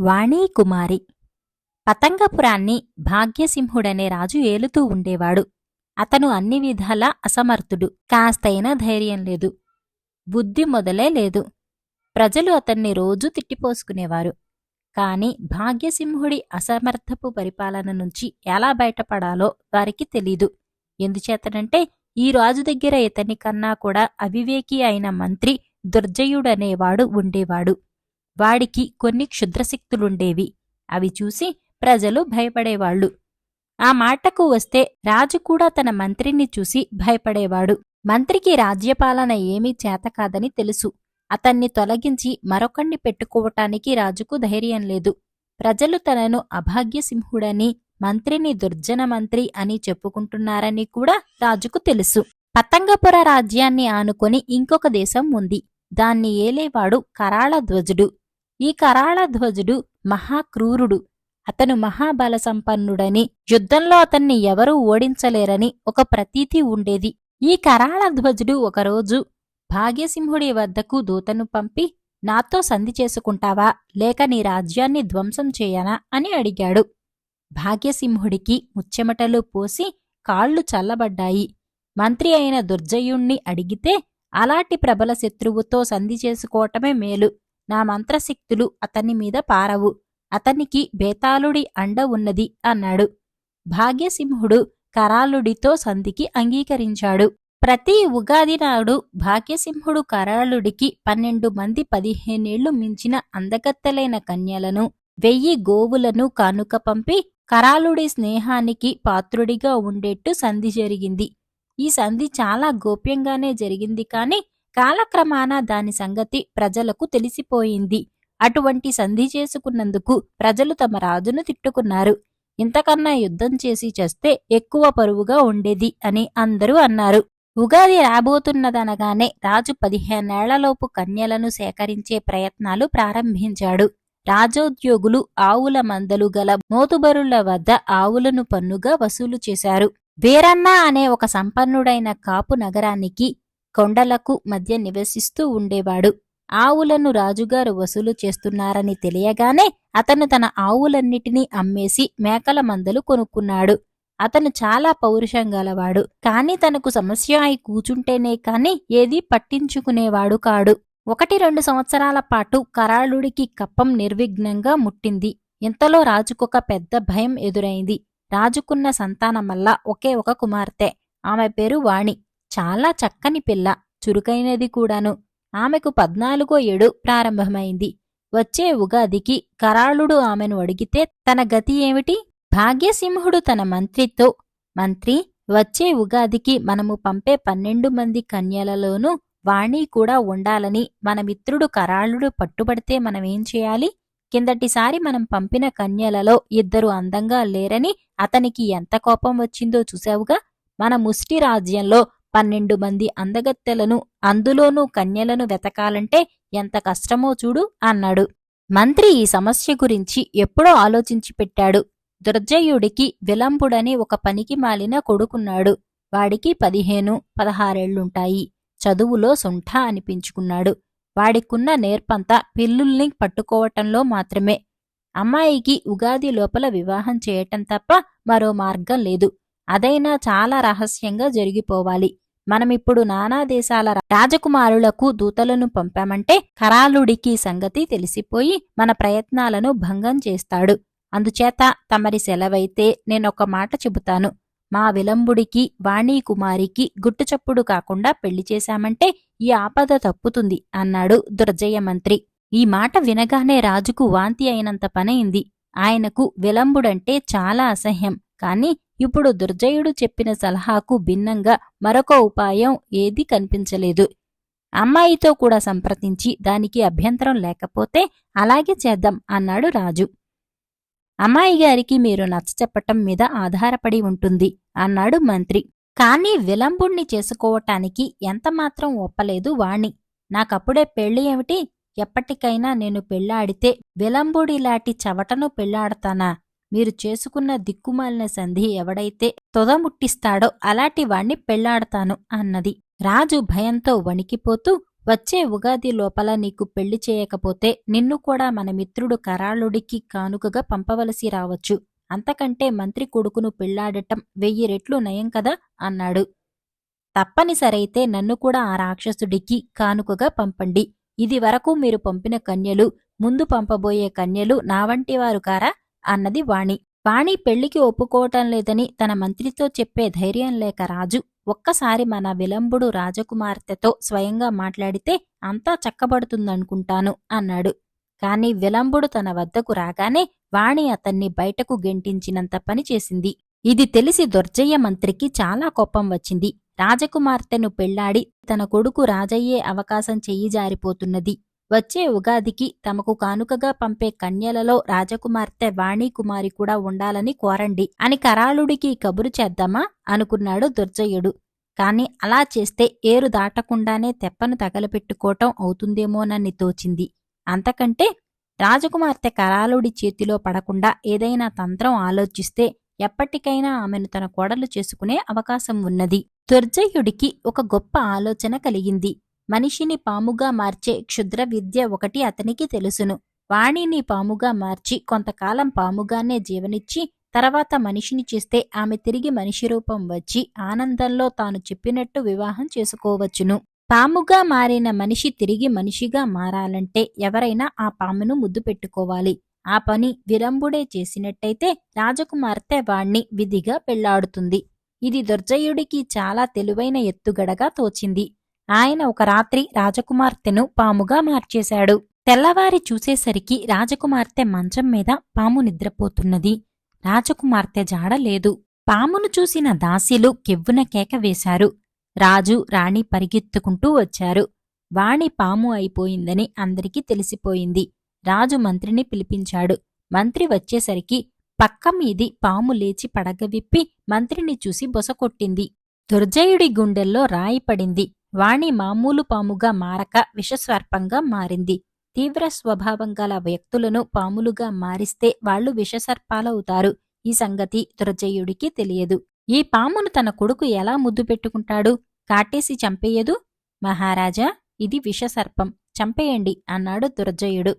వాణీ కుమారి పతంగపురాన్ని భాగ్యసింహుడనే రాజు ఏలుతూ ఉండేవాడు. అతను అన్ని విధాలా అసమర్థుడు. కాస్తైనా ధైర్యం లేదు. బుద్ధి మొదలే లేదు. ప్రజలు అతన్ని రోజూ తిట్టిపోసుకునేవారు. కాని భాగ్యసింహుడి అసమర్థపు పరిపాలన నుంచి ఎలా బయటపడాలో వారికి తెలీదు. ఎందుచేతనంటే ఈ రాజు దగ్గర ఇతని కన్నా కూడా అవివేకి అయిన మంత్రి దుర్జయుడనేవాడు ఉండేవాడు. వాడికి కొన్ని క్షుద్రశక్తులుండేవి. అవి చూసి ప్రజలు భయపడేవాళ్ళు ఆ మాటకు వస్తే రాజు కూడా తన మంత్రిని చూసి భయపడేవాడు. మంత్రికి రాజ్యపాలన ఏమీ చేతకాదని తెలుసు. అతన్ని తొలగించి మరొకణ్ణి పెట్టుకోవటానికి రాజుకు ధైర్యం లేదు. ప్రజలు తనను అభాగ్యసింహుడని మంత్రిని దుర్జన మంత్రి అని చెప్పుకుంటున్నారని కూడా రాజుకు తెలుసు. పతంగపుర రాజ్యాన్ని ఆనుకొని ఇంకొక దేశం ఉంది. దాన్ని ఏలేవాడు కరాళధ్వజుడు. ఈ కరాళధ్వజుడు మహాక్రూరుడు. అతను మహాబల సంపన్నుడని యుద్ధంలో అతన్ని ఎవరూ ఓడించలేరని ఒక ప్రతీతి ఉండేది. ఈ కరాళధ్వజుడు ఒకరోజు భాగ్యసింహుడి వద్దకు దూతను పంపి నాతో సంధి చేసుకుంటావా? లేక నీ రాజ్యాన్ని ధ్వంసం చేయనా? అని అడిగాడు. భాగ్యసింహుడికి ముచ్చెమటలు పోసి కాళ్ళు చల్లబడ్డాయి. మంత్రి అయిన దుర్జయుణ్ణి అడిగితే అలాంటి ప్రబల శత్రువుతో సంధి చేసుకోవటమే మేలు. నా మంత్రశక్తులు అతని మీద పారవు. అతనికి బేతాళుడి అండ ఉన్నది అన్నాడు. భాగ్యసింహుడు కరాళుడితో సంధికి అంగీకరించాడు. ప్రతి ఉగాది నాడు భాగ్యసింహుడు కరాళుడికి పన్నెండు మంది పదిహేనేళ్ళు మించిన అందగత్తెలైన కన్యలను వెయ్యి గోవులను కానుక పంపి కరాళుడి స్నేహానికి పాత్రుడిగా ఉండేట్టు సంధి జరిగింది. ఈ సంధి చాలా గోప్యంగానే జరిగింది కాని కాలక్రమాన దాని సంగతి ప్రజలకు తెలిసిపోయింది. అటువంటి సంధి చేసుకున్నందుకు ప్రజలు తమ రాజును తిట్టుకున్నారు. ఇంతకన్నా యుద్ధం చేసి చేస్తే ఎక్కువ పరువుగా ఉండేది అని అందరూ అన్నారు. ఉగాది రాబోతున్నదనగానే రాజు పదిహేనేళ్ళలోపు కన్యలను సేకరించే ప్రయత్నాలు ప్రారంభించాడు. రాజోద్యోగులు ఆవుల మందలు గల మోతుబరుల వద్ద ఆవులను పన్నుగా వసూలు చేశారు. వీరన్న అనే ఒక సంపన్నుడైన కాపు నగరానికి కొండలకు మధ్య నివసిస్తూ ఉండేవాడు. ఆవులను రాజుగారు వసూలు చేస్తున్నారని తెలియగానే అతను తన ఆవులన్నిటినీ అమ్మేసి మేకల మందలు కొనుక్కున్నాడు. అతను చాలా పౌరుషం గలవాడు. కాని తనకు సమస్య అయి కూచుంటేనే కాని ఏదీ పట్టించుకునేవాడు కాడు. ఒకటి రెండు సంవత్సరాల పాటు కరాళుడికి కప్పం నిర్విఘ్నంగా ముట్టింది. ఇంతలో రాజుకొక పెద్ద భయం ఎదురైంది. రాజుకున్న సంతానమల్లా ఒకే ఒక కుమార్తె. ఆమె పేరు వాణి. చాలా చక్కని పిల్ల చురుకైనది కూడాను. ఆమెకు పద్నాలుగో ఏడు ప్రారంభమైంది. వచ్చే ఉగాదికి కరాళుడు ఆమెను అడిగితే తన గతి ఏమిటి? భాగ్యసింహుడు తన మంత్రితో మంత్రి వచ్చే ఉగాదికి మనము పంపే పన్నెండు మంది కన్యలలోనూ వాణి కూడా ఉండాలని మన మిత్రుడు కరాళుడు పట్టుబడితే మనమేం చేయాలి? కిందటిసారి మనం పంపిన కన్యలలో ఇద్దరు అందంగా లేరని అతనికి ఎంత కోపం వచ్చిందో చూశావుగా? మన ముష్టి రాజ్యంలో పన్నెండు మంది అందగత్తెలను అందులోనూ కన్యలను వెతకాలంటే ఎంత కష్టమో చూడు అన్నాడు. మంత్రి ఈ సమస్య గురించి ఎప్పుడో ఆలోచించి పెట్టాడు. దుర్జయుడికి విలంబుడని ఒక పనికి మాలిన కొడుకున్నాడు. వాడికి పదిహేను పదహారేళ్ళుంటాయి చదువులో సుంఠ అనిపించుకున్నాడు. వాడికున్న నేర్పంతా పిల్లుల్ని పట్టుకోవటంలో మాత్రమే. అమ్మాయికి ఉగాది లోపల వివాహం చేయటం తప్ప మరో మార్గం లేదు. అదైనా చాలా రహస్యంగా జరిగిపోవాలి. మనమిప్పుడు నానా దేశాల రాజకుమారులకు దూతలను పంపామంటే కరాళుడికి సంగతి తెలిసిపోయి మన ప్రయత్నాలను భంగం చేస్తాడు. అందుచేత తమరి సెలవైతే నేనొక మాట చెబుతాను. మా విలంబుడికి వాణీకుమారికి గుట్టుచప్పుడు కాకుండా పెళ్ళి చేశామంటే ఈ ఆపద తప్పుతుంది అన్నాడు దుర్జయ మంత్రి. ఈ మాట వినగానే రాజుకు వాంతి అయినంత పనైంది. ఆయనకు విలంబుడంటే చాలా అసహ్యం. కాని ఇప్పుడు దుర్జయుడు చెప్పిన సలహాకు భిన్నంగా మరొక ఉపాయం ఏదీ కనిపించలేదు. అమ్మాయితో కూడా సంప్రదించి దానికి అభ్యంతరం లేకపోతే అలాగే చేద్దాం అన్నాడు రాజు. అమ్మాయి గారికి మీరు నచ్చచెప్పటం మీద ఆధారపడి ఉంటుంది అన్నాడు మంత్రి. కానీ విలంబుణ్ణి చేసుకోవటానికి ఎంతమాత్రం ఒప్పలేదు వాణ్ణి నాకప్పుడే పెళ్ళి ఏమిటి? ఎప్పటికైనా నేను పెళ్ళాడితే విలంబుడిలాంటి చవటను పెళ్ళాడతానా మీరు చేసుకున్న దిక్కుమాలిన సంధి ఎవడైతే తొదముట్టిస్తాడో అలాంటి వాణ్ణి పెళ్ళాడతాను అన్నది. రాజు భయంతో వణికిపోతూ వచ్చే ఉగాది లోపల నీకు పెళ్ళి చేయకపోతే నిన్ను కూడా మన మిత్రుడు కరాళుడికి కానుకగా పంపవలసి రావచ్చు. అంతకంటే మంత్రి కొడుకును పెళ్ళాడటం వెయ్యి రెట్లు నయం కదా అన్నాడు. తప్పనిసరైతే నన్ను కూడా ఆ రాక్షసుడికి కానుకగా పంపండి. ఇది వరకు మీరు పంపిన కన్యలు ముందు పంపబోయే కన్యలు నా వంటివారు కారా? అన్నది వాణి. వాణి పెళ్ళికి ఒప్పుకోవటం లేదని తన మంత్రితో చెప్పే ధైర్యం లేక రాజు ఒక్కసారి మన విలంబుడు రాజకుమార్తెతో స్వయంగా మాట్లాడితే అంతా చక్కబడుతుందనుకుంటాను అన్నాడు. కాని విలంబుడు తన వద్దకు రాగానే వాణి అతన్ని బయటకు గెంటించినంత పని చేసింది. ఇది తెలిసి దొర్జయ్య మంత్రికి చాలా కోపం వచ్చింది. రాజకుమార్తెను పెళ్ళాడి తన కొడుకు రాజయ్యే అవకాశం చెయ్యి జారిపోతున్నది. వచ్చే ఉగాదికి తమకు కానుకగా పంపే కన్యలలో రాజకుమార్తె వాణీకుమారి కూడా ఉండాలని కోరండి. అని కరాళుడికి కబురు చేద్దామా? అనుకున్నాడు దుర్జయుడు. కాని అలా చేస్తే ఏరు దాటకుండానే తెప్పను తగలపెట్టుకోవటం అవుతుందేమోనని తోచింది. అంతకంటే రాజకుమార్తె కరాళుడి చేతిలో పడకుండా ఏదైనా తంత్రం ఆలోచిస్తే ఎప్పటికైనా ఆమెను తన కోడలు చేసుకునే అవకాశం ఉన్నది. దుర్జయుడికి ఒక గొప్ప ఆలోచన కలిగింది. మనిషిని పాముగా మార్చే క్షుద్ర విద్య ఒకటి అతనికి తెలుసును. వాణిని పాముగా మార్చి కొంతకాలం పాముగానే జీవనిచ్చి తర్వాత మనిషిని చేస్తే ఆమె తిరిగి మనిషి రూపం వచ్చి ఆనందంలో తాను చెప్పినట్టు వివాహం చేసుకోవచ్చును. పాముగా మారిన మనిషి తిరిగి మనిషిగా మారాలంటే ఎవరైనా ఆ పామును ముద్దు పెట్టుకోవాలి. ఆ పని విరంబుడే చేసినట్టయితే రాజకుమార్తె వాణ్ణి విధిగా పెళ్ళాడుతుంది. ఇది దుర్జయుడికి చాలా తెలివైన ఎత్తుగడగా తోచింది. ఆయన ఒక రాత్రి రాజకుమార్తెను పాముగా మార్చేశాడు. తెల్లవారి చూసేసరికి రాజకుమార్తె మంచం మీద పాము నిద్రపోతున్నది. రాజకుమార్తె జాడ లేదు. పామును చూసిన దాసీలు కెవ్వున కేక వేశారు. రాజు రాణి పరిగెత్తుకుంటూ వచ్చారు. వాణి పాము అయిపోయిందని అందరికీ తెలిసిపోయింది. రాజు మంత్రిని పిలిపించాడు. మంత్రి వచ్చేసరికి పక్క మీది పాము లేచి పడగవిప్పి మంత్రిని చూసి బొసకొట్టింది దుర్జయుడి గుండెల్లో రాయి పడింది. వాణి మామూలు పాముగా మారక విషసర్పంగా మారింది. తీవ్ర స్వభావం గల వ్యక్తులను పాములుగా మారిస్తే వాళ్ళు విషసర్పాలవుతారు ఈ సంగతి దుర్జయుడికి తెలియదు. ఈ పామును తన కొడుకు ఎలా ముద్దు పెట్టుకుంటాడు? కాటేసి చంపేయదు? మహారాజా ఇది విషసర్పం చంపేయండి అన్నాడు దుర్జయుడు.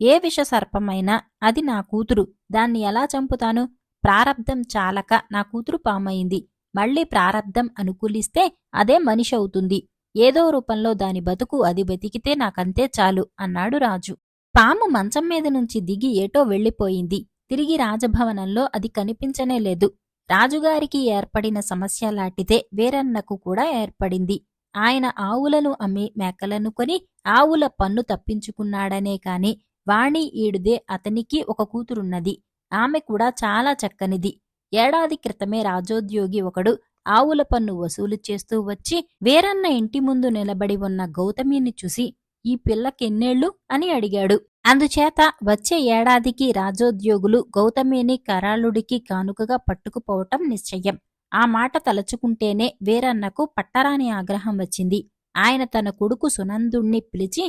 ఏ విషసర్పమైనా అది నా కూతురు. దాన్ని ఎలా చంపుతాను? ప్రారబ్ధం చాలక నా కూతురు పామైంది మళ్ళీ ప్రారబ్ధం అనుకూలిస్తే అదే మనిషి అవుతుంది. ఏదో రూపంలో దాని బతుకు అది బతికితే నాకంతే చాలు అన్నాడు రాజు. పాము మంచం మీద నుంచి దిగి ఏటో వెళ్ళిపోయింది. తిరిగి రాజభవనంలో అది కనిపించనే లేదు. రాజుగారికి ఏర్పడిన సమస్య లాంటిదే వేరన్నకు కూడా ఏర్పడింది. ఆయన ఆవులను అమ్మి మేకలను కొని ఆవుల పన్ను తప్పించుకున్నాడనే కాని వాణి ఈడుదే అతనికి ఒక కూతురున్నది. ఆమె కూడా చాలా చక్కనిది. ఏడాది క్రితమే రాజోద్యోగి ఒకడు ఆవుల పన్ను వసూలు చేస్తూ వచ్చి వేరన్న ఇంటి ముందు నిలబడి ఉన్న గౌతమిని చూసి ఈ పిల్లకెన్నేళ్ళు అని అడిగాడు. అందుచేత వచ్చే ఏడాదికి రాజోద్యోగులు గౌతమిని కరాళుడికి కానుకగా పట్టుకుపోవటం నిశ్చయం. ఆ మాట తలచుకుంటేనే వేరన్నకు పట్టరాని ఆగ్రహం వచ్చింది. ఆయన తన కొడుకు సునందుణ్ణి పిలిచి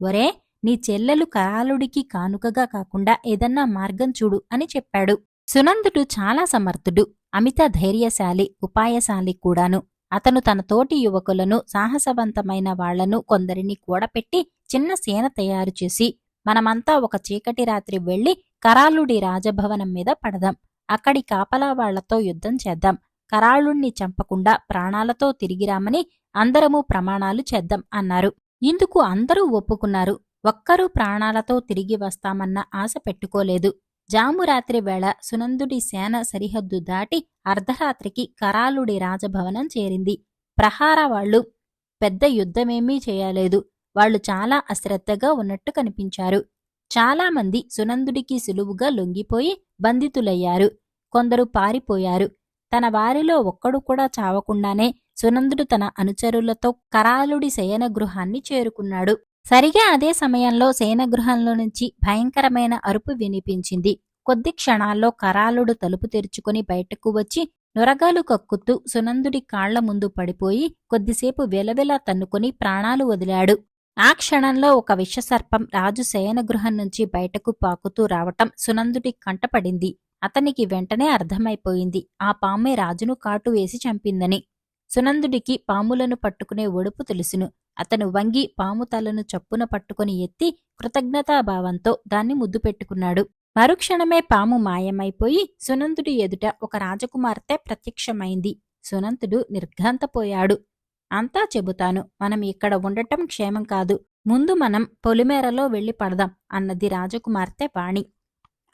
ఒరే నీ చెల్లెలు కరాళుడికి కానుకగా కాకుండా ఏదన్నా మార్గం చూడు అని చెప్పాడు. సునందుడు చాలా సమర్థుడు అమిత ధైర్యశాలి ఉపాయశాలి కూడాను. అతను తన తోటి యువకులను సాహసవంతమైన వాళ్ళను కొందరిని కూడపెట్టి చిన్న సేన తయారు చేసి మనమంతా ఒక చీకటి రాత్రి వెళ్ళి కరాళుడి రాజభవనం మీద పడదాం. అక్కడి కాపలా వాళ్ళతో యుద్ధం చేద్దాం. కరాళుణ్ణి చంపకుండా ప్రాణాలతో తిరిగిరామని అందరము ప్రమాణాలు చేద్దాం అన్నారు. ఇందుకు అందరూ ఒప్పుకున్నారు. ఒక్కరూ ప్రాణాలతో తిరిగి వస్తామన్న ఆశ పెట్టుకోలేదు. జాంబురాత్రి వేళ సునందుడి సేన సరిహద్దు దాటి అర్ధరాత్రికి కరాలుడి రాజభవనం చేరింది. ప్రహార వాళ్ళు పెద్ద యుద్ధమేమీ చేయలేదు. వాళ్ళు చాలా అశ్రద్ధగా ఉన్నట్టు కనిపించారు. చాలామంది సునందుడికి సులువుగా లొంగిపోయి బంధితులయ్యారు. కొందరు పారిపోయారు. తన వారిలో ఒక్కడు కూడా చావకుండానే సునందుడు తన అనుచరులతో కరాలుడి శయన గృహాన్ని చేరుకున్నాడు. సరిగా అదే సమయంలో సేనగృహంలో నుంచి భయంకరమైన అరుపు వినిపించింది. కొద్ది క్షణాల్లో కరాలుడు తలుపు తెరుచుకుని బయటకు వచ్చి నొరగాలు కక్కుతూ సునందుడి కాళ్ళ ముందు పడిపోయి కొద్దిసేపు వెలవెలా తన్నుకుని ప్రాణాలు వదిలాడు. ఆ క్షణంలో ఒక విషసర్పం రాజు శయనగృహం నుంచి బయటకు పాకుతూ రావటం సునందుడి కంటపడింది. అతనికి వెంటనే అర్థమైపోయింది. ఆ పామే రాజును కాటు వేసి చంపిందని. సునందుడికి పాములను పట్టుకునే ఒడుపు తెలుసును. అతను వంగి పాము తలను చప్పున పట్టుకొని ఎత్తి కృతజ్ఞతాభావంతో దాన్ని ముద్దు పెట్టుకున్నాడు. మరుక్షణమే పాము మాయమైపోయి సునందుడి ఎదుట ఒక రాజకుమార్తె ప్రత్యక్షమైంది. సునంతుడు నిర్ఘాంతపోయాడు. అంతా చెబుతాను. మనం ఇక్కడ ఉండటం క్షేమం కాదు. ముందు మనం పొలిమేరలో వెళ్ళి పడదాం అన్నది రాజకుమార్తె వాణి.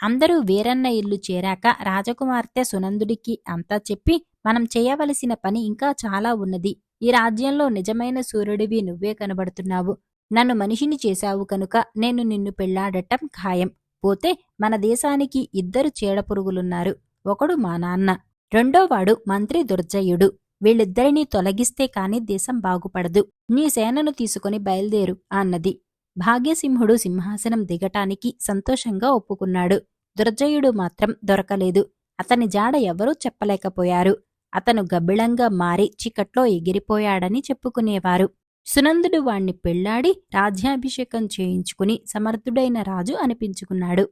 అందరూ వీరన్న ఇల్లు చేరాక రాజకుమార్తె సునందుడికి అంతా చెప్పి మనం చేయవలసిన పని ఇంకా చాలా ఉన్నది. ఈ రాజ్యంలో నిజమైన సూర్యుడివి నువ్వే కనబడుతున్నావు. నన్ను మనిషిని చేశావు కనుక నేను నిన్ను పెళ్ళాడటం ఖాయం. పోతే మన దేశానికి ఇద్దరు చీడపురుగులున్నారు. ఒకడు మా నాన్న రెండోవాడు మంత్రి దుర్జయుడు. వీళ్ళిద్దరినీ తొలగిస్తే కాని దేశం బాగుపడదు. నీ సేనను తీసుకుని బయలుదేరు అన్నది భాగ్యసింహుడు సింహాసనం దిగటానికి సంతోషంగా ఒప్పుకున్నాడు. దుర్జయుడు మాత్రం దొరకలేదు. అతని జాడ ఎవరూ చెప్పలేకపోయారు. అతను గబ్బిళంగా మారి చికట్లో ఎగిరిపోయాడని చెప్పుకునేవారు. సునందుడు వాణ్ణి పెళ్ళాడి రాజ్యాభిషేకం చేయించుకుని సమర్థుడైన రాజు అనిపించుకున్నాడు.